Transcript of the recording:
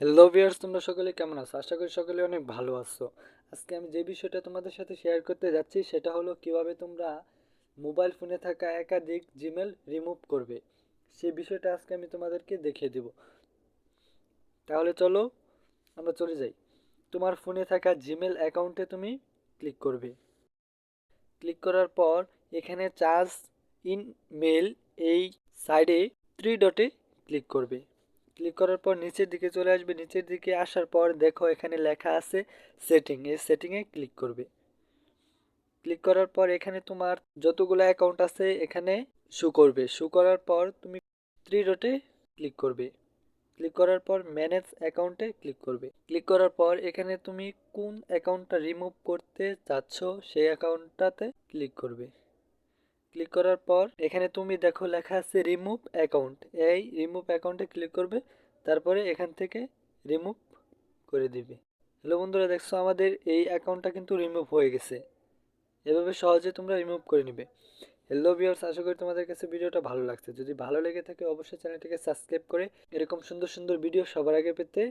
Hello viewers তোমরা সকলে কেমন আছো? আশা করি সকলে অনেক ভালো আছো। আজকে আমি যে বিষয়টা তোমাদের সাথে শেয়ার করতে যাচ্ছি, সেটা হলো কীভাবে তোমরা মোবাইল ফোনে থাকা একাধিক জিমেল রিমুভ করবে। সেই বিষয়টা আজকে আমি তোমাদেরকে দেখিয়ে দেব। তাহলে চলো, আমরা চলে যাই। তোমার ফোনে থাকা জিমেল অ্যাকাউন্টে তুমি ক্লিক করবে। ক্লিক করার পর এখানে চার্জ ইন মেল এই সাইডে থ্রি ডটে ক্লিক করবে। ক্লিক করার পর নিচের দিকে চলে আসবে। নিচের দিকে আসার পর দেখো এখানে লেখা আছে সেটিং এই সেটিংয়ে ক্লিক করবে। ক্লিক করার পর এখানে তোমার যতগুলো অ্যাকাউন্ট আছে এখানে শু করবে। শু করার পর তুমি থ্রি ডটে ক্লিক করবে। ক্লিক করার পর ম্যানেজ অ্যাকাউন্টে ক্লিক করবে। ক্লিক করার পর এখানে তুমি কোন অ্যাকাউন্টটা রিমুভ করতে চাচ্ছ সেই অ্যাকাউন্টটাতে ক্লিক করবে। ক্লিক করার পর এখানে তুমি দেখো লেখা আছে রিমুভ অ্যাকাউন্ট এই রিমুভ অ্যাকাউন্টে ক্লিক করবে, তারপরে এখান থেকে রিমুভ করে দিবে। হ্যালো বন্ধুরা, দেখছ আমাদের এই অ্যাকাউন্টটা কিন্তু রিমুভ হয়ে গেছে। এভাবে সহজে তোমরা রিমুভ করে নিবে। হ্যালো ভিউয়ার্স আশা করি তোমাদের কাছে ভিডিওটা ভালো লাগছে। যদি ভালো লেগে থাকে, অবশ্যই চ্যানেলটিকে সাবস্ক্রাইব করে এরকম সুন্দর সুন্দর ভিডিও সবার আগে পেতে